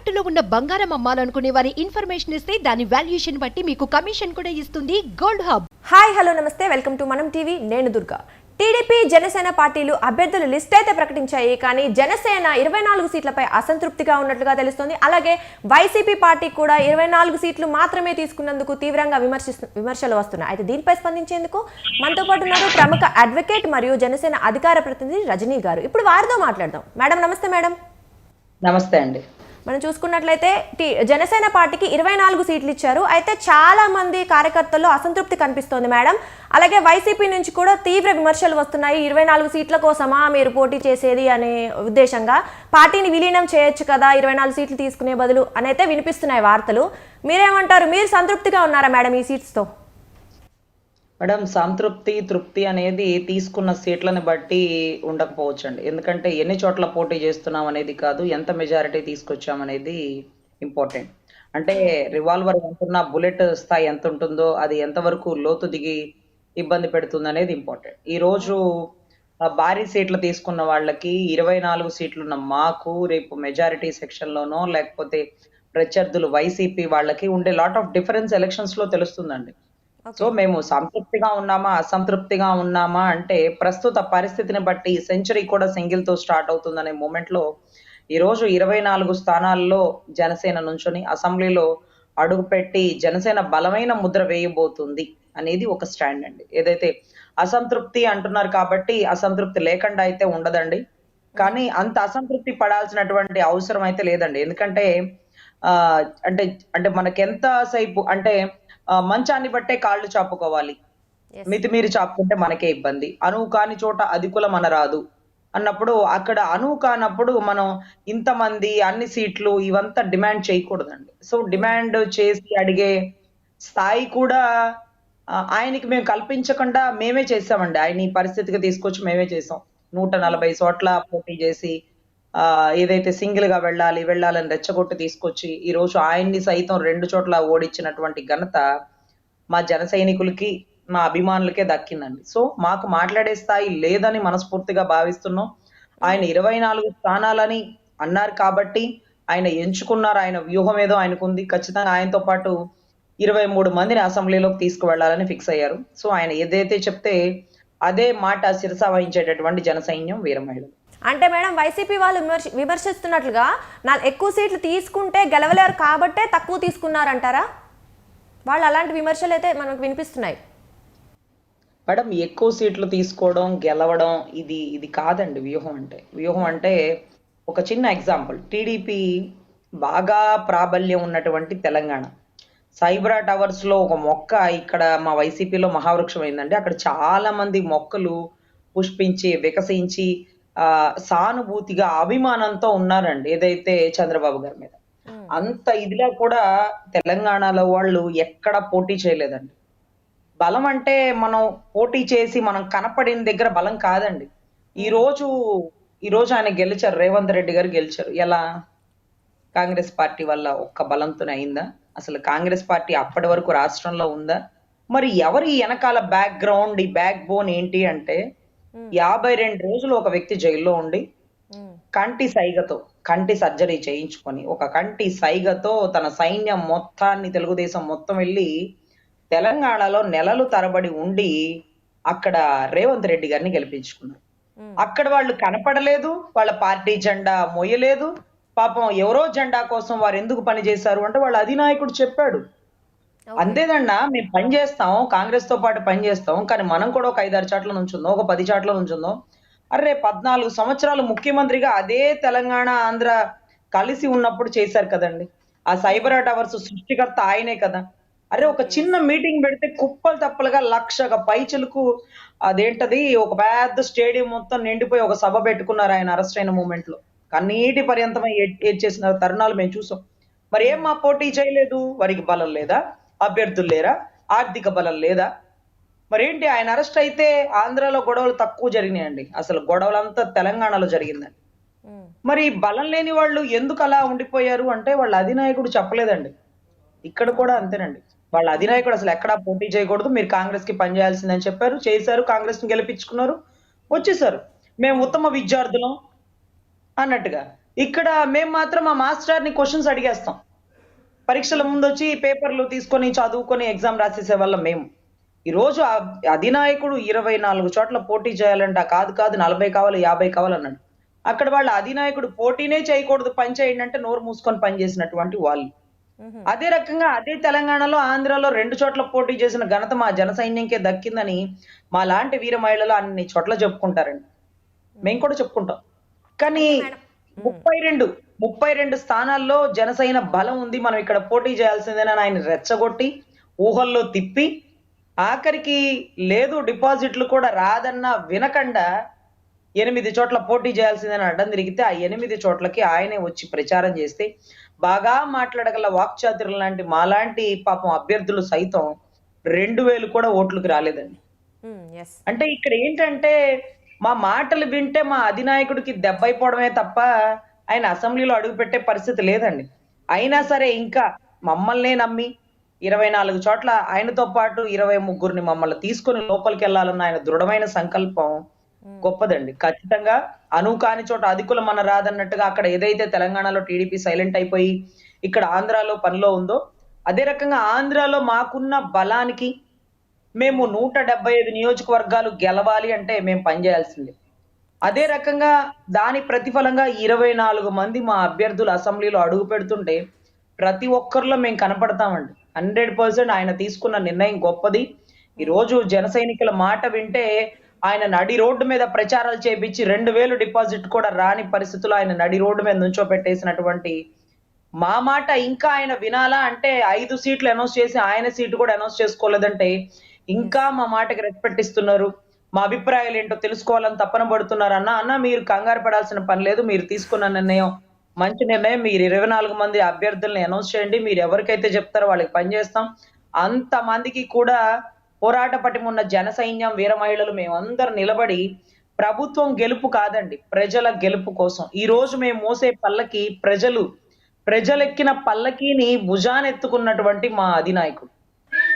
తాకట్టులో ఉన్న బంగారం అమ్మాలనుకునే వారి ఇన్ఫర్మేషన్ ఇస్తే దాని వాల్యుయేషన్ బట్టి మీకు కమిషన్ కూడా ఇస్తుంది గోల్డ్ హబ్. హాయ్ హలో నమస్తే. Welcome to Manam TV. నేను దుర్గా. టీడీపీ జనసేన పార్టీలు అభ్యర్థుల లిస్ట్ అయితే ప్రకటించాయి. కానీ జనసేన ఇరవై నాలుగు సీట్లపై అసంతృప్తిగా ఉన్నట్లుగా తెలుస్తోంది. అలాగే వైసీపీ పార్టీ కూడా ఇరవై నాలుగు సీట్లు మాత్రమే తీసుకున్నందుకు తీవ్రంగా విమర్శిస్తు విమర్శలు వస్తున్నాయి. అయితే దీనిపై స్పందించేందుకు మనతో పాటు ఉన్నారు ప్రముఖ అడ్వకేట్ మరియు జనసేన అధికార ప్రతినిధి రజనీ గారు. ఇప్పుడు వారితో మాట్లాడదాం. మేడం నమస్తే మేడం. నమస్తే అండి. మనం చూసుకున్నట్లయితే టి- జనసేన పార్టీకి ఇరవై నాలుగు సీట్లు ఇచ్చారు. అయితే చాలా మంది కార్యకర్తల్లో అసంతృప్తి కనిపిస్తోంది మేడం. అలాగే వైసీపీ నుంచి కూడా తీవ్ర విమర్శలు వస్తున్నాయి. ఇరవై నాలుగు సీట్ల కోసమా మీరు పోటీ చేసేది అనే ఉద్దేశంగా. పార్టీని విలీనం చేయొచ్చు కదా ఇరవై నాలుగు సీట్లు తీసుకునే బదులు అనైతే వినిపిస్తున్నాయి వార్తలు. మీరేమంటారు? మీరు సంతృప్తిగా ఉన్నారా మేడం ఈ సీట్స్తో? మేడం సంతృప్తి తృప్తి అనేది తీసుకున్న సీట్లను బట్టి ఉండకపోవచ్చు అండి ఎందుకంటే ఎన్ని చోట్ల పోటీ చేస్తున్నాం అనేది కాదు ఎంత మెజారిటీ తీసుకొచ్చాం అనేది ఇంపార్టెంట్. అంటే రివాల్వర్ ఎంతున్న బుల్లెట్ స్థాయి ఎంత ఉంటుందో అది ఎంతవరకు లోతు దిగి ఇబ్బంది పెడుతుంది అనేది ఇంపార్టెంట్. ఈ రోజు ఆ, భారీ సీట్లు తీసుకున్న వాళ్ళకి ఇరవై నాలుగు సీట్లున్న మాకు రేపు మెజారిటీ సెక్షన్లోనో లేకపోతే ప్రత్యర్థులు వైసీపీ వాళ్ళకి ఉండే లాట్ ఆఫ్ డిఫరెన్స్ ఎలక్షన్స్లో తెలుస్తుందండి. సో మేము సంతృప్తిగా ఉన్నామా అసంతృప్తిగా ఉన్నామా అంటే ప్రస్తుత పరిస్థితిని బట్టి సెంచరీ కూడా సింగిల్తో స్టార్ట్ అవుతుందనే మూమెంట్లో ఈ రోజు ఇరవై నాలుగు స్థానాల్లో జనసేన నుంచొని అసెంబ్లీలో అడుగుపెట్టి జనసేన బలమైన ముద్ర వేయబోతుంది అనేది ఒక స్టాండ్ అండి. ఏదైతే అసంతృప్తి అంటున్నారు కాబట్టి అసంతృప్తి లేకుండా అయితే ఉండదండి. కానీ అంత అసంతృప్తి పడాల్సినటువంటి అవసరం అయితే లేదండి. ఎందుకంటే ఆ అంటే అంటే మనకెంత సేపు అంటే మంచాన్ని బట్టే కాళ్ళు చాపుకోవాలి. మితిమీరి చాపుకుంటే మనకే ఇబ్బంది. అనువు కాని చోట అధికుల మన రాదు అన్నప్పుడు అక్కడ అనువు కానప్పుడు మనం ఇంతమంది అన్ని సీట్లు ఇవంతా డిమాండ్ చేయకూడదండి. సో డిమాండ్ చేసి అడిగే స్థాయి కూడా ఆయనకి మేము కల్పించకుండా మేమే చేసామండి ఆయన ఈ పరిస్థితికి తీసుకొచ్చి మేమే చేసాం నూట నలభై చోట్ల పోటీ చేసి ఏదైతే సింగిల్గా వెళ్ళాలి వెళ్ళాలని రెచ్చగొట్టి తీసుకొచ్చి ఈ రోజు ఆయన్ని సైతం రెండు చోట్ల ఓడించినటువంటి ఘనత మా జన సైనికులకి మా అభిమానులకే దక్కిందండి. సో మాకు మాట్లాడే స్థాయి లేదని మనస్ఫూర్తిగా భావిస్తున్నాం. ఆయన ఇరవై నాలుగు స్థానాలని అన్నారు కాబట్టి ఆయన ఎంచుకున్నారు ఆయన వ్యూహం ఏదో ఆయనకుంది ఖచ్చితంగా ఆయనతో పాటు ఇరవై మూడు మందిని అసెంబ్లీలోకి తీసుకువెళ్ళాలని ఫిక్స్ అయ్యారు. సో ఆయన ఏదైతే చెప్తే అదే మాట శిరస వహించేటటువంటి జన సైన్యం అంటే మేడం వైసీపీ వాళ్ళు విమర్శ విమర్శిస్తున్నట్లుగా నా ఎక్కువ సీట్లు తీసుకుంటే గెలవలేరు కాబట్టే తక్కువ తీసుకున్నారంటారా? వాళ్ళు అలాంటి విమర్శలు అయితే మనకు వినిపిస్తున్నాయి. మేడం ఎక్కువ సీట్లు తీసుకోవడం గెలవడం ఇది ఇది కాదండి వ్యూహం అంటే. వ్యూహం అంటే ఒక చిన్న ఎగ్జాంపుల్. టీడీపీ బాగా ప్రాబల్యం ఉన్నటువంటి తెలంగాణ. సైబ్రా టవర్స్లో ఒక మొక్క ఇక్కడ మా వైసీపీలో మహావృక్షం అయిందండి అక్కడ చాలా మంది మొక్కలు పుష్పించి వికసించి సానుభూతిగా అభిమానంతో ఉన్నారండి ఏదైతే చంద్రబాబు గారి మీద. అంత ఇదిలా కూడా తెలంగాణలో వాళ్ళు ఎక్కడ పోటీ చేయలేదండి. బలం అంటే మనం పోటీ చేసి మనం కనపడిన దగ్గర బలం కాదండి. ఈ రోజు ఈ రోజు ఆయన గెలిచారు రేవంత్ రెడ్డి గారు గెలిచారు. ఎలా? కాంగ్రెస్ పార్టీ వల్ల ఒక్క బలంతోనే అయిందా? అసలు కాంగ్రెస్ పార్టీ అప్పటి వరకు రాష్ట్రంలో ఉందా? మరి ఎవరి వెనకాల బ్యాక్ గ్రౌండ్ ఈ బ్యాక్ బోన్ ఏంటి అంటే యాభై రెండు రోజులు ఒక వ్యక్తి జైల్లో ఉండి కంటి సైగతో కంటి సర్జరీ చేయించుకొని ఒక కంటి సైగతో తన సైన్యం మొత్తాన్ని తెలుగుదేశం మొత్తం వెళ్ళి తెలంగాణలో నెలలు తరబడి ఉండి అక్కడ రేవంత్ రెడ్డి గారిని గెలిపించుకున్నారు. అక్కడ వాళ్ళు కనపడలేదు వాళ్ళ పార్టీ జెండా మోయలేదు పాపం ఎవరో జెండా కోసం వారు ఎందుకు పని చేశారు అంటే వాళ్ళ అధినాయకుడు చెప్పాడు. అంతేదన్నా మేము పని చేస్తాం కాంగ్రెస్తో పాటు పని చేస్తాం కానీ మనం కూడా ఒక ఐదారు చాట్ల నుంచుందాం ఒక పది చాట్ల నుంచుందాం. అరే పద్నాలుగు సంవత్సరాలు ముఖ్యమంత్రిగా అదే తెలంగాణ ఆంధ్ర కలిసి ఉన్నప్పుడు చేశారు కదండి. ఆ సైబర్ టవర్స్ సృష్టికర్త ఆయనే కదా. అరే ఒక చిన్న మీటింగ్ పెడితే కుప్పలు తప్పలుగా లక్షగా పైచలకు అదేంటది ఒక పెద్ద స్టేడియం మొత్తం నిండిపోయి ఒక సభ పెట్టుకున్నారు ఆయన అరెస్ట్ అయిన మూమెంట్లో కన్నీటి పర్యంతమై ఏడ్- చేసిన తరుణాలు మేము చూసాం. మరి ఏం మా పోటీ చేయలేదు వారికి బలం లేదా? అభ్యర్థులు లేరా? ఆర్థిక బలం లేదా? మరేంటి ఆయన అరెస్ట్ అయితే ఆంధ్రాలో గొడవలు తక్కువ జరిగినాయండి. అసలు గొడవలంతా తెలంగాణలో జరిగిందండి. మరి బలం లేని వాళ్ళు ఎందుకు అలా ఉండిపోయారు అంటే వాళ్ళ అధినాయకుడు చెప్పలేదండి. ఇక్కడ కూడా అంతేనండి. వాళ్ళ అధినాయకుడు అసలు ఎక్కడా పోటీ చేయకూడదు. మీరు కాంగ్రెస్కి పనిచేయాల్సిందని చెప్పారు. చేశారు. కాంగ్రెస్ని గెలిపించుకున్నారు. వచ్చేసారు మేము ఉత్తమ విద్యార్థులం అన్నట్టుగా. ఇక్కడ మేము మాత్రం మా మాస్టర్ని క్వశ్చన్స్ అడిగేస్తాం. పరీక్షల ముందు వచ్చి పేపర్లు తీసుకొని చదువుకొని ఎగ్జామ్ రాసేసే వాళ్ళం మేము. ఈ రోజు ఆ అధినాయకుడు ఇరవై నాలుగు చోట్ల పోటీ చేయాలంట. కాదు కాదు నలభై కావాలి యాభై కావాలన్నాడు అక్కడ వాళ్ళ అధినాయకుడు పోటీనే చేయకూడదు పని చేయండి అంటే నోరు మూసుకొని పని చేసినటువంటి వాళ్ళు. అదే రకంగా అదే తెలంగాణలో ఆంధ్రాలో రెండు చోట్ల పోటీ చేసిన ఘనత మా జన సైన్యంకే దక్కిందని మా లాంటి వీర మహిళలు అన్ని చోట్ల చెప్పుకుంటారండి. మేము. కూడా చెప్పుకుంటాం. కానీ ముప్పై రెండు ముప్పై రెండు స్థానాల్లో జనసైన బలం ఉంది. మనం ఇక్కడ పోటీ చేయాల్సిందేనని ఆయన రెచ్చగొట్టి ఊహల్లో తిప్పి ఆఖరికి లేదు డిపాజిట్లు కూడా రాదన్న వినకుండా ఎనిమిది చోట్ల పోటీ చేయాల్సిందని అడ్డం తిరిగితే ఆ ఎనిమిది చోట్లకి ఆయనే వచ్చి ప్రచారం చేస్తే బాగా మాట్లాడగల వాక్చాతుర్యం లాంటి మాలాంటి పాపం అభ్యర్థులు సైతం రెండు వేలు కూడా ఓట్లకు రాలేదండి. అంటే ఇక్కడ ఏంటంటే మా మాటలు వింటే మా అధినాయకుడికి దెబ్బైపోవడమే తప్ప ఆయన అసెంబ్లీలో అడుగుపెట్టే పరిస్థితి లేదండి. అయినా సరే ఇంకా మమ్మల్నే నమ్మి ఇరవై నాలుగు చోట్ల ఆయనతో పాటు ఇరవై ముగ్గురిని మమ్మల్ని తీసుకొని లోపలికి వెళ్ళాలన్న ఆయన దృఢమైన సంకల్పం గొప్పదండి. ఖచ్చితంగా అను కాని చోట అధికులు మన రాదన్నట్టుగా అక్కడ ఏదైతే తెలంగాణలో టీడీపీ సైలెంట్ అయిపోయి ఇక్కడ ఆంధ్రాలో పనిలో ఉందో అదే రకంగా ఆంధ్రాలో మాకున్న బలానికి మేము నూట డెబ్బై ఐదు నియోజకవర్గాలు గెలవాలి అంటే మేము పనిచేయాల్సిందే. అదే రకంగా దాని ప్రతిఫలంగా ఇరవై నాలుగు మంది మా అభ్యర్థులు అసెంబ్లీలో అడుగు పెడుతుంటే ప్రతి ఒక్కరిలో మేము కనపడతామండి. హండ్రెడ్ పర్సెంట్ ఆయన తీసుకున్న నిర్ణయం గొప్పది. ఈరోజు జన సైనికుల మాట వింటే ఆయన నడి రోడ్డు మీద ప్రచారాలు చేపించి రెండు వేలు డిపాజిట్ కూడా రాని పరిస్థితుల్లో ఆయన నడి రోడ్డు మీద నుంచో పెట్టేసినటువంటి మా మాట ఇంకా ఆయన వినాలా అంటే ఐదు సీట్లు అనౌన్స్ చేసి ఆయన సీటు కూడా అనౌన్స్ చేసుకోలేదంటే ఇంకా మా మాటకి రెస్పెక్ట్ ఇస్తున్నారు. మా అభిప్రాయాలు ఏంటో తెలుసుకోవాలని తప్పన పడుతున్నారు అన్న అన్న మీరు కంగారు పడాల్సిన పని లేదు మీరు తీసుకున్న నిర్ణయం మంచి నిర్ణయం. మీరు ఇరవై నాలుగు మంది అభ్యర్థుల్ని అనౌన్స్ చేయండి మీరు ఎవరికైతే చెప్తారో వాళ్ళకి పనిచేస్తాం అంత మందికి కూడా పోరాట పటిమున్న జన సైన్యం వీర మహిళలు మేమందరం నిలబడి ప్రభుత్వం గెలుపు కాదండి ప్రజల గెలుపు కోసం. ఈ రోజు మేము మోసే పల్లకి ప్రజలు ప్రజలెక్కిన పల్లకీని భుజానెత్తుకున్నటువంటి మా అధినాయకుడు.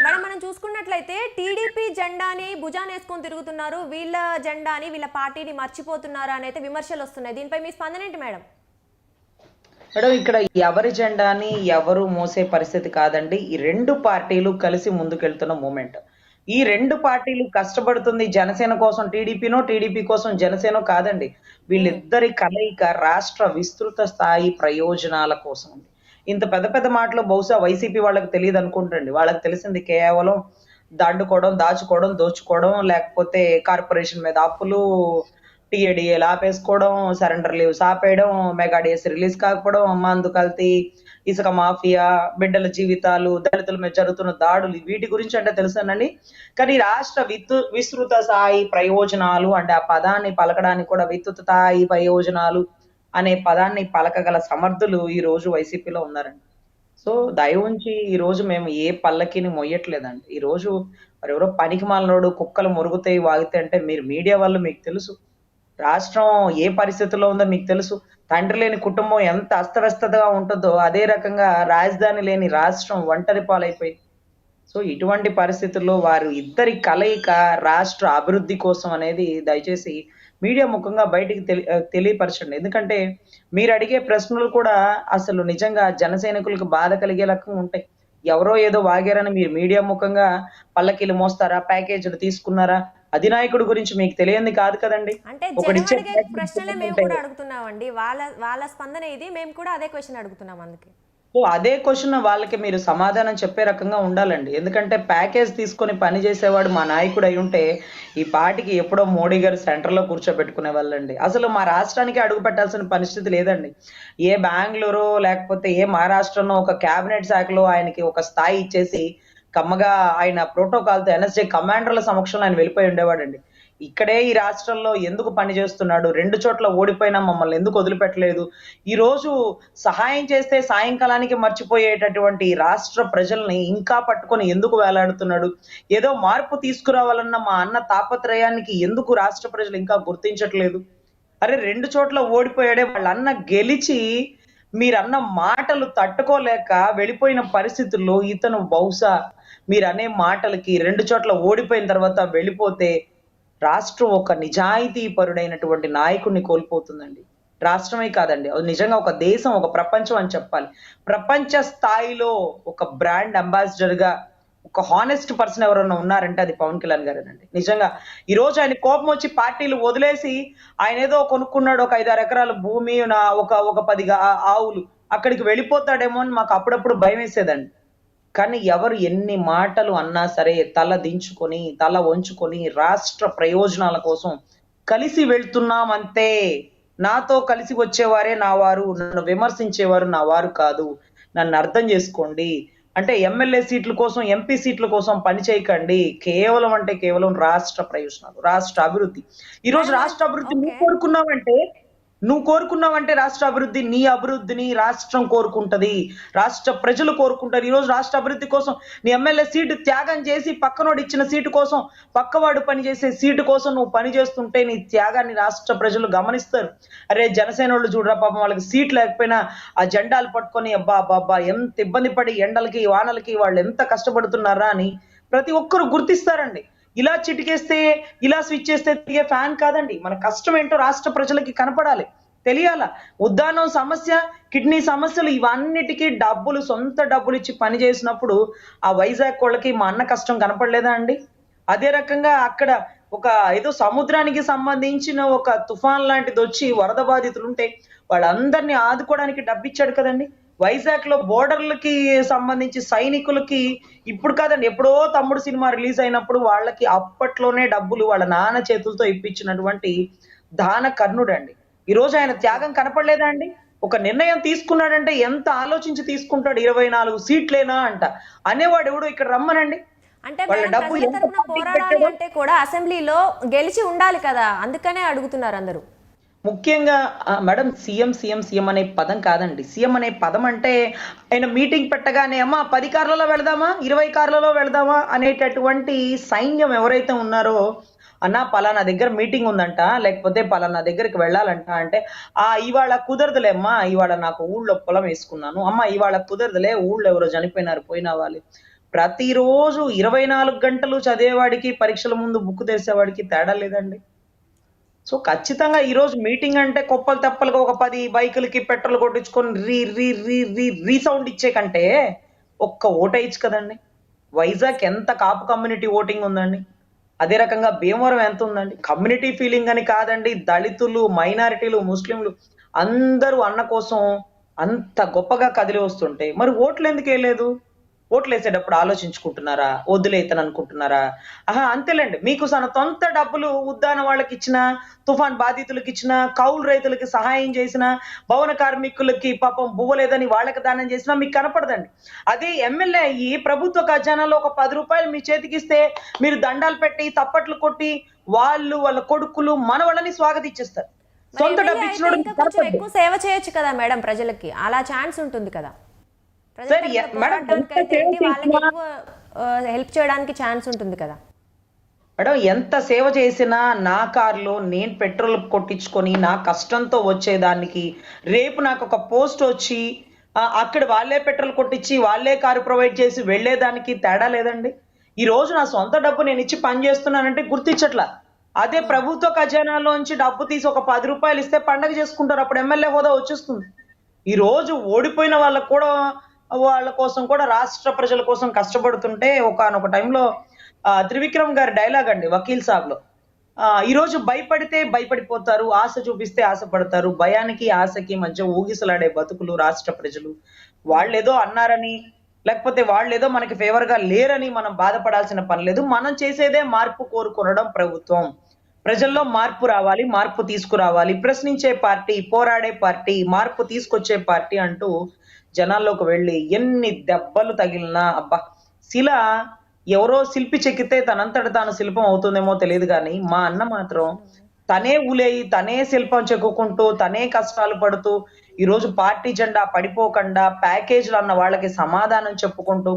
మేడం మనం చూసుకున్నట్లయితే టీడీపీ జెండాని భుజాన వేసుకొని తిరుగుతున్నారు. వీళ్ళ జెండాని వీళ్ళ పార్టీని మర్చిపోతున్నారు అని అయితే విమర్శలు వస్తున్నాయి. దీనిపై మీ స్పందన ఏంటి మేడం? మేడం ఇక్కడ ఎవరి జెండాని ఎవరు మోసే పరిస్థితి కాదండి. ఈ రెండు పార్టీలు కలిసి ముందుకెళ్తున్న మూమెంట్. ఈ రెండు పార్టీలు కష్టపడుతుంది జనసేన కోసం టీడీపీనో టీడీపీ కోసం జనసేన కాదండి. వీళ్ళిద్దరి కలయిక రాష్ట్ర విస్తృత స్థాయి ప్రయోజనాల కోసం ఉంది ఇంత పెద్ద పెద్ద మాటలు బహుశా వైసీపీ వాళ్ళకి తెలియదు అనుకుంటండి వాళ్ళకి తెలిసింది కేవలం దండుకోవడం దాచుకోవడం దోచుకోవడం లేకపోతే కార్పొరేషన్ మీద అప్పులు టీఏడిఏలు ఆపేసుకోవడం సరెండర్ లీవ్స్ ఆపేయడం మెగా డిఎస్ రిలీజ్ కాకపోవడం మందు కల్తీ ఇసుక మాఫియా బిడ్డల జీవితాలు దళితుల మీద జరుగుతున్న దాడులు వీటి గురించి అంటే తెలుసానండి. కానీ రాష్ట్ర విత్తు విస్తృత స్థాయి ప్రయోజనాలు అంటే ఆ పదాన్ని పలకడానికి కూడా విస్తృత స్థాయి ప్రయోజనాలు అనే పదాన్ని పలకగల సమర్థులు ఈ రోజు వైసీపీలో ఉన్నారండి. సో దయ ఉంచి ఈ రోజు మేము ఏ పల్లకిని మొయ్యట్లేదండి. ఈ రోజు ఎవరో పనికి మాలనోడు కుక్కలు మురుగుతాయి వాగితే అంటే మీరు మీడియా వాళ్ళు మీకు తెలుసు. రాష్ట్రం ఏ పరిస్థితిలో ఉందో మీకు తెలుసు. తండ్రి లేని కుటుంబం ఎంత అస్తవ్యస్తగా ఉంటుందో అదే రకంగా రాజధాని లేని రాష్ట్రం ఒంటరి పాలైపోయింది సో ఇటువంటి పరిస్థితుల్లో వారు ఇద్దరి కలయిక రాష్ట్ర అభివృద్ధి కోసం అనేది దయచేసి మీడియా ముఖంగా బయటికి తెలి తెలియపరచండి. ఎందుకంటే మీరు అడిగే ప్రశ్నలు కూడా అసలు నిజంగా జన సైనికులకు బాధ కలిగే రకంగా ఉంటాయి. ఎవరో ఏదో వాగారని మీరు మీడియా ముఖంగా పల్లకీలు మోస్తారా ప్యాకేజీలు తీసుకున్నారా? అధినాయకుడి గురించి మీకు తెలియంది కాదు కదండి. అంటే ప్రశ్నలే మేము కూడా అడుగుతున్నామండి. వాళ్ళ వాళ్ళ స్పందన ఇది. మేము కూడా అదే క్వశ్చన్ అడుగుతున్నాం అందుకే. అదే క్వశ్చన్ వాళ్ళకి మీరు సమాధానం చెప్పే రకంగా ఉండాలండి. ఎందుకంటే ప్యాకేజ్ తీసుకొని పని చేసేవాడు మా నాయకుడు అయి ఉంటే ఈ పాటికి ఎప్పుడో మోడీ గారు సెంటర్లో కూర్చోబెట్టుకునే వాళ్ళండి. అసలు మా రాష్ట్రానికి అడుగు పెట్టాల్సిన పరిస్థితి లేదండి. ఏ బెంగళూరు లేకపోతే ఏ మహారాష్ట్రనో ఒక క్యాబినెట్ శాఖలో ఆయనకి ఒక స్థాయి ఇచ్చేసి కమ్మగా ఆయన ప్రోటోకాల్తో ఎన్ఎస్జే కమాండర్ల సమక్షంలో ఆయన వెళ్ళిపోయి ఉండేవాడండి. ఇక్కడే ఈ రాష్ట్రంలో ఎందుకు పని చేస్తున్నాడు రెండు చోట్ల ఓడిపోయినా మమ్మల్ని ఎందుకు వదిలిపెట్టలేదు? ఈ రోజు సహాయం చేస్తే సాయంకాలానికి మర్చిపోయేటటువంటి రాష్ట్ర ప్రజల్ని ఇంకా పట్టుకొని ఎందుకు వేలాడుతున్నాడు? ఏదో మార్పు తీసుకురావాలన్న మా అన్న తాపత్రయానికి ఎందుకు రాష్ట్ర ప్రజలు ఇంకా గుర్తించట్లేదు? అరే రెండు చోట్ల ఓడిపోయాడే వాళ్ళ అన్న గెలిచి మీరన్న మాటలు తట్టుకోలేక వెళ్ళిపోయిన పరిస్థితుల్లో ఇతను బహుశా మీరు అనే మాటలకి రెండు చోట్ల ఓడిపోయిన తర్వాత వెళ్ళిపోతే రాష్ట్రం ఒక నిజాయితీ పరుడైనటువంటి నాయకుడిని కోల్పోతుందండి. రాష్ట్రమే కాదండి. అది నిజంగా ఒక దేశం ఒక ప్రపంచం అని చెప్పాలి. ప్రపంచ స్థాయిలో ఒక బ్రాండ్ అంబాసిడర్గా ఒక హానెస్ట్ పర్సన్ ఎవరైనా ఉన్నారంటే అది పవన్ కళ్యాణ్ గారేనండి. నిజంగా ఈ రోజు ఆయన కోపం వచ్చి పార్టీలు వదిలేసి ఆయన ఏదో కొనుక్కున్నాడు ఒక ఐదారు ఎకరాల భూమి ఒక ఒక పది ఆవులు అక్కడికి వెళ్ళిపోతాడేమో అని మాకు అప్పుడప్పుడు భయం వేసేదండి. కానీ ఎవరు ఎన్ని మాటలు అన్నా సరే తల దించుకొని తల వంచుకొని రాష్ట్ర ప్రయోజనాల కోసం కలిసి వెళ్తున్నాం అంతే నాతో కలిసి వచ్చేవారే నా వారు నన్ను విమర్శించేవారు నా వారు కాదు. నన్ను అర్థం చేసుకోండి. అంటే ఎమ్మెల్యే సీట్ల కోసం ఎంపీ సీట్ల కోసం పని చేయకండి. కేవలం అంటే కేవలం రాష్ట్ర ప్రయోజనాలు రాష్ట్ర అభివృద్ధి. ఈ రోజు రాష్ట్ర అభివృద్ధి Okay. నువ్వు కోరుకున్నావంటే రాష్ట్ర అభివృద్ధి నీ అభివృద్ధిని రాష్ట్రం కోరుకుంటది. రాష్ట్ర ప్రజలు కోరుకుంటారు. ఈ రోజు రాష్ట్ర అభివృద్ధి కోసం నీ ఎమ్మెల్యే సీటు త్యాగం చేసి పక్కనోడు ఇచ్చిన సీటు కోసం పక్కవాడు పనిచేసే సీటు కోసం నువ్వు పనిచేస్తుంటే నీ త్యాగాన్ని రాష్ట్ర ప్రజలు గమనిస్తారు. అరే జనసేన వాళ్ళు చూడరా పాపం వాళ్ళకి సీట్ లేకపోయినా ఆ జెండాలు పట్టుకొని అబ్బా అబ్బా అబ్బా ఎంత ఇబ్బంది పడి ఎండలకి వానలకి వాళ్ళు ఎంత కష్టపడుతున్నారా అని ప్రతి ఒక్కరు గుర్తిస్తారండి. ఇలా చిటికేస్తే ఇలా స్విచ్ చేస్తే తిరిగే ఫ్యాన్ కాదండి. మన కష్టం ఏంటో రాష్ట్ర ప్రజలకి కనపడాలి. తెలియాల? ఉద్దానం సమస్య కిడ్నీ సమస్యలు ఇవన్నిటికీ డబ్బులు సొంత డబ్బులు ఇచ్చి పని చేసినప్పుడు ఆ వైజాగ్ వాళ్ళకి మా అన్న కష్టం కనపడలేదా అండి? అదే రకంగా అక్కడ ఒక ఏదో సముద్రానికి సంబంధించిన ఒక తుఫాన్ లాంటిది వచ్చి వరద బాధితులు ఉంటే వాళ్ళందరినీ ఆదుకోవడానికి డబ్బు ఇచ్చాడు కదండి. వైజాగ్లో బోర్డర్లకి సంబంధించి సైనికులకి ఇప్పుడు కాదండి ఎప్పుడో తమ్ముడు సినిమా రిలీజ్ అయినప్పుడు వాళ్ళకి అప్పట్లోనే డబ్బులు వాళ్ళ నాన్న చేతులతో ఇప్పించినటువంటి దాన కర్ణుడండి. ఈ రోజు ఆయన త్యాగం కనపడలేదా అండి? ఒక నిర్ణయం తీసుకున్నాడంటే ఎంత ఆలోచించి తీసుకుంటాడు? ఇరవై నాలుగు సీట్లేనా అంట. అనేవాడు ఎవడో ఇక్కడ రమ్మనండి. అంటే పోరాడాలి? అంటే కూడా అసెంబ్లీలో గెలిచి ఉండాలి కదా. అందుకనే అడుగుతున్నారు అందరూ. ముఖ్యంగా మేడం సీఎం సీఎం సీఎం అనే పదం కాదండి. సీఎం అనే పదం అంటే ఆయన మీటింగ్ పెట్టగానే అమ్మా పది కార్లలో వెళదామా? ఇరవై కార్లలో వెళదామా? అనేటటువంటి సైన్యం ఎవరైతే ఉన్నారో అన్న పలానా దగ్గర మీటింగ్ ఉందంట లేకపోతే పలానా దగ్గరికి వెళ్ళాలంట అంటే ఆ ఇవాళ కుదరదులే అమ్మా ఇవాళ నాకు ఊళ్ళో పొలం వేసుకున్నాను. అమ్మ ఇవాళ కుదరదులే ఊళ్ళో ఎవరో చనిపోయినారు పోయిన వాళ్ళు. ప్రతిరోజు ఇరవై నాలుగు గంటలు చదివేవాడికి పరీక్షల ముందు బుక్ తెసేవాడికి తేడా లేదండి. సో ఖచ్చితంగా ఈరోజు మీటింగ్ అంటే కొప్పలు తెప్పలుగా ఒక పది బైకులకి పెట్రోల్ కొట్టించుకొని రీ రీ రీ రీ రీసౌండ్ ఇచ్చే కంటే ఒక్క ఓటేయచ్చు కదండి. వైజాగ్ ఎంత కాపు కమ్యూనిటీ ఓటింగ్ ఉందండి. అదే రకంగా భీమవరం ఎంత ఉందండి. కమ్యూనిటీ ఫీలింగ్ అని కాదండి. దళితులు మైనారిటీలు ముస్లింలు అందరూ అన్న కోసం అంత గొప్పగా కదిలి వస్తుంటే మరి ఓట్లు ఎందుకు వేయలేదు? ఓట్లు వేసేటప్పుడు ఆలోచించుకుంటున్నారా? వద్దులే ఇతను అనుకుంటున్నారా? ఆహా అంతేలేండి. మీకు తన సొంత డబ్బులు ఉద్దాన వాళ్ళకి ఇచ్చిన తుఫాన్ బాధితులకు ఇచ్చిన కౌలు రైతులకి సహాయం చేసిన భవన కార్మికులకి పాపం బువ్వలేదని వాళ్ళకి దానం చేసినా మీకు కనపడదండి. అదే ఎమ్మెల్యే అయ్యి ప్రభుత్వ ఖజానాలో ఒక పది రూపాయలు మీ చేతికి ఇస్తే మీరు దండాలు పెట్టి తప్పట్లు కొట్టి వాళ్ళు వాళ్ళ కొడుకులు మనవాళ్ళని స్వాగతించేస్తారు మరి సొంత డబ్బు కొంచెం ఎక్కువ సేవ చేయొచ్చు కదా మేడం ప్రజలకి. అలా ఛాన్స్ ఉంటుంది కదా. హెల్ప్ చేయడానికి ఛాన్స్ ఉంటుంది కదా. మేడం ఎంత సేవ చేసినా నా కార్లో నేను పెట్రోల్ కొట్టించుకొని నా కష్టంతో వచ్చేదానికి రేపు నాకు ఒక పోస్ట్ వచ్చి అక్కడ వాళ్ళే పెట్రోల్ కొట్టించి వాళ్ళే కారు ప్రొవైడ్ చేసి వెళ్ళేదానికి తేడా లేదండి. ఈ రోజు నా సొంత డబ్బు నేను ఇచ్చి పని చేస్తున్నానంటే గుర్తించట్లా. అదే ప్రభుత్వ ఖజానాలోంచి డబ్బు తీసి ఒక పది రూపాయలు ఇస్తే పండగ చేసుకుంటారు అప్పుడు ఎమ్మెల్యే హోదా వచ్చేస్తుంది. ఈ రోజు ఓడిపోయిన వాళ్ళకు కూడా వాళ్ళ కోసం కూడా రాష్ట్ర ప్రజల కోసం కష్టపడుతుంటే ఒకనొక టైంలో త్రివిక్రమ్ గారి డైలాగ్ అండి వకీల్ సాబ్లో. ఈరోజు ఈ రోజు భయపడితే భయపడిపోతారు ఆశ చూపిస్తే ఆశపడతారు భయానికి ఆశకి మధ్య ఊగిసలాడే బతుకులు రాష్ట్ర ప్రజలు. వాళ్ళేదో అన్నారని లేకపోతే వాళ్ళేదో మనకి ఫేవర్గా లేరని మనం బాధపడాల్సిన పని లేదు. మనం చేసేదే మార్పు కోరుకొనడం ప్రభుత్వం. ప్రజల్లో మార్పు రావాలి మార్పు తీసుకురావాలి ప్రశ్నించే పార్టీ పోరాడే పార్టీ మార్పు తీసుకొచ్చే పార్టీ అంటూ జనాల్లోకి వెళ్ళి ఎన్ని దెబ్బలు తగిలినా అబ్బా! శిల ఎవరో శిల్పి చెక్కితే తనంతట తాను శిల్పం అవుతుందేమో తెలియదు కానీ మా అన్న మాత్రం తనే ఊలేయి తనే శిల్పం చెక్కుకుంటూ తనే కష్టాలు పడుతూ ఈ రోజు పార్టీ జెండా పడిపోకుండా ప్యాకేజీలు అన్న వాళ్ళకి సమాధానం చెప్పుకుంటూ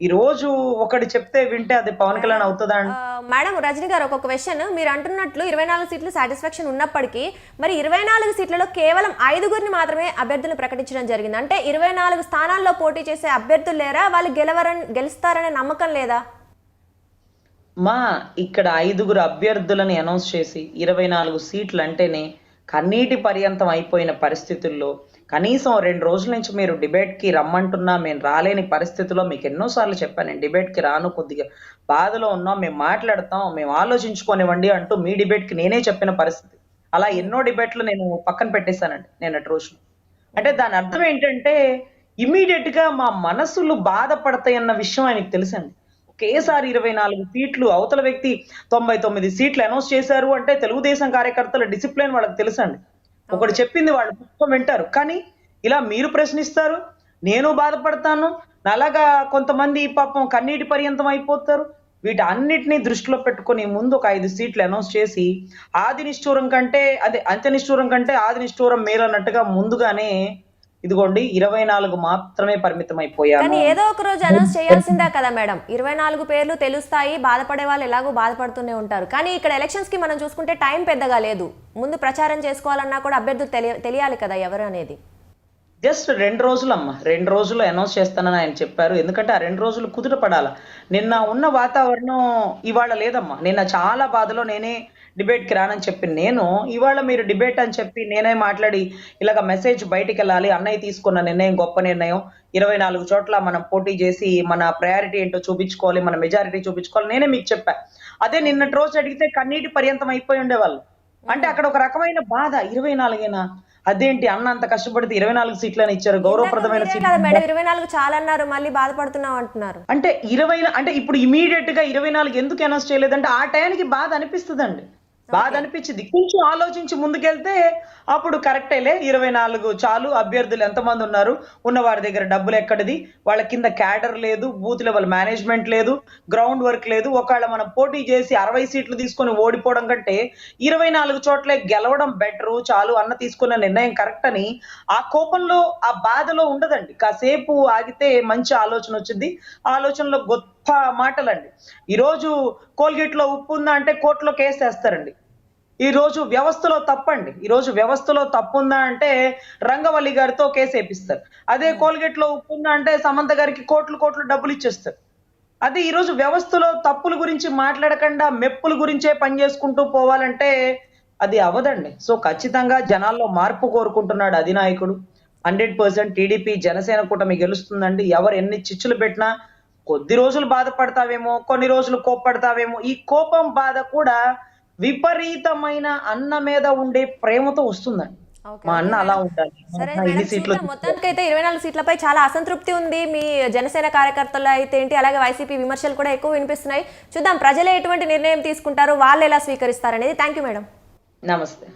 ఈ రోజు ఒకటి చెప్తే వింటే అది పవన్ కళ్యాణ్ అవుతుందా మేడం రజనీ గారు ఒక క్వశ్చన్ మీరు అంటున్నట్లు ఇరవై నాలుగు సీట్లు సాటిస్ఫాక్షన్ ఉన్నప్పటికీ మరి ఇరవై నాలుగు సీట్లలో కేవలం ఐదుగురిని మాత్రమే అభ్యర్థులను ప్రకటించడం జరిగింది. అంటే ఇరవై నాలుగు స్థానాల్లో పోటీ చేసే అభ్యర్థులు లేరా? వాళ్ళు గెలవరని గెలుస్తారనే నమ్మకం లేదా? మా ఇక్కడ ఐదుగురు అభ్యర్థులని అనౌన్స్ చేసి ఇరవై నాలుగు సీట్లు అంటేనే కన్నీటి పర్యంతం అయిపోయిన పరిస్థితుల్లో కనీసం రెండు రోజుల నుంచి మీరు డిబేట్కి రమ్మంటున్నా మేము రాలేని పరిస్థితిలో మీకు ఎన్నోసార్లు చెప్పాను. నేను డిబేట్కి రాను కొద్దిగా బాధలో ఉన్నాం మేము మాట్లాడతాం మేము ఆలోచించుకోనివ్వండి అంటూ మీ డిబేట్కి నేనే చెప్పిన పరిస్థితి. అలా ఎన్నో డిబేట్లు నేను పక్కన పెట్టేశానండి నేను అటు రోజు అంటే దాని అర్థం ఏంటంటే ఇమీడియట్గా మా మనసులు బాధపడతాయి అన్న విషయం ఆయనకు తెలుసండి. ఒకేసారి ఇరవై నాలుగు సీట్లు అవతల వ్యక్తి తొంభై తొమ్మిది సీట్లు అనౌన్స్ చేశారు అంటే తెలుగుదేశం కార్యకర్తల డిసిప్లిన్ వాళ్ళకి తెలుసండి. ఒకడు చెప్పింది వాళ్ళు మొత్తం వింటారు. కానీ ఇలా మీరు ప్రశ్నిస్తారు నేను బాధపడతాను అలాగా కొంతమంది పాపం కన్నీటి పర్యంతం అయిపోతారు. వీటి అన్నిటినీ దృష్టిలో పెట్టుకొని ముందు ఒక ఐదు సీట్లు అనౌన్స్ చేసి ఆది నిష్ఠూరం కంటే అదే అంత్య నిష్ఠూరం కంటే ఆది నిష్ఠూరం మేలు అన్నట్టుగా ముందుగానే ఇదిగోండి ఇరవై నాలుగు మాత్రమే పరిమితం అయిపోయారు కానీ ఏదో ఒక రోజు అనౌన్స్ చేయాల్సిందే కదా మేడం. ఇరవై నాలుగు పేర్లు తెలుస్తాయి బాధపడే వాళ్ళు ఎలాగో బాధపడుతూనే ఉంటారు. కానీ ఇక్కడ ఎలక్షన్స్కి మనం చూసుకుంటే టైం పెద్దగా లేదు. ముందు ప్రచారం చేసుకోవాలన్నా కూడా అభ్యర్థులు తెలియ తెలియాలి కదా ఎవరు అనేది. జస్ట్ రెండు రోజులు అమ్మ రెండు రోజులు అనౌన్స్ చేస్తానని ఆయన చెప్పారు. ఎందుకంటే ఆ రెండు రోజులు కుదుట పడాల. నిన్న ఉన్న వాతావరణం ఇవాళ లేదమ్మా. నిన్న చాలా బాధలో నేనే డిబేట్కి రానని చెప్పి నేను ఇవాళ మీరు డిబేట్ అని చెప్పి నేనే మాట్లాడి ఇలాగ మెసేజ్ బయటికి వెళ్ళాలి అన్నయ్య తీసుకున్న నిర్ణయం గొప్ప నిర్ణయం. ఇరవై నాలుగు చోట్ల మనం పోటీ చేసి మన ప్రయారిటీ ఏంటో చూపించుకోవాలి మన మెజారిటీ చూపించుకోవాలి నేనే మీకు చెప్పా. అదే నిన్నటి రోజు అడిగితే కన్నీటి పర్యంతం అయిపోయి ఉండేవాళ్ళు. అంటే అక్కడ ఒక రకమైన బాధ. ఇరవై నాలుగైనా? అదేంటి అన్న అంత కష్టపడితే ఇరవై నాలుగు సీట్లని ఇచ్చారు? గౌరవప్రదమైన సీట్లు ఇరవై నాలుగు చాలా అన్నారు మళ్ళీ బాధపడుతున్నాం అంటున్నారు. అంటే ఇరవై అంటే ఇప్పుడు ఇమీడియట్గా ఇరవై నాలుగు ఎందుకు అనౌన్స్ చేయలేదంటే ఆ టైంకి బాధ అనిపిస్తుందండి. బాధ అనిపించింది కొంచెం ఆలోచించి ముందుకెళ్తే అప్పుడు కరెక్టేలే ఇరవై నాలుగు చాలు. అభ్యర్థులు ఎంతమంది ఉన్నారు? ఉన్న వారి దగ్గర డబ్బులు ఎక్కడిది? వాళ్ళ కింద క్యాడర్ లేదు. బూత్ లెవెల్ మేనేజ్మెంట్ లేదు. గ్రౌండ్ వర్క్ లేదు. ఒకవేళ మనం పోటీ చేసి అరవై సీట్లు తీసుకొని ఓడిపోవడం కంటే ఇరవై నాలుగు చోట్లే గెలవడం బెటరు. చాలు అన్న తీసుకున్న నిర్ణయం కరెక్ట్ అని ఆ కోపంలో ఆ బాధలో ఉండదండి. కాసేపు ఆగితే మంచి ఆలోచన వచ్చింది. ఆలోచనలో ఆలోచనలో గొప్ప మాటలండి. ఈరోజు కోల్గేట్లో ఉప్పు ఉందా అంటే కోర్టులో కేసు వేస్తారండి. ఈ రోజు వ్యవస్థలో తప్పండి. ఈ రోజు వ్యవస్థలో తప్పు ఉందా అంటే రంగవల్లి గారితో కేసు వేపిస్తారు. అదే కోల్గేట్లో ఉప్పు ఉందా అంటే సమంత గారికి కోట్లు కోట్లు డబ్బులు ఇచ్చేస్తారు. అదే ఈరోజు వ్యవస్థలో తప్పుల గురించి మాట్లాడకుండా మెప్పుల గురించే పని చేసుకుంటూ పోవాలంటే అది అవదండి. సో ఖచ్చితంగా జనాల్లో మార్పు కోరుకుంటున్నాడు అధినాయకుడు. హండ్రెడ్ పర్సెంట్ టీడీపీ జనసేన కూటమి గెలుస్తుందండి. ఎవరు ఎన్ని చిచ్చులు పెట్టినా కొద్ది రోజులు బాధపడతావేమో కొన్ని రోజులు కోప్పడతావేమో ఈ కోపం బాధ కూడా విపరీతమైన అన్న మీద ఉండే ప్రేమతో వస్తుందండి. మా అన్న అలా ఉండాలి. మా సరే అన్న మేడం ఇన్ని సీట్లు చూద్దాం. మొత్తానికైతే ఇరవై నాలుగు సీట్లపై చాలా అసంతృప్తి ఉంది. మీ జనసేన కార్యకర్తలు అయితే ఏంటి అలాగే వైసీపీ విమర్శలు కూడా ఎక్కువ వినిపిస్తున్నాయి. చూద్దాం ప్రజలే ఎటువంటి నిర్ణయం తీసుకుంటారు? వాళ్ళు ఎలా స్వీకరిస్తారు అనేది థ్యాంక్ యూ మేడం. నమస్తే.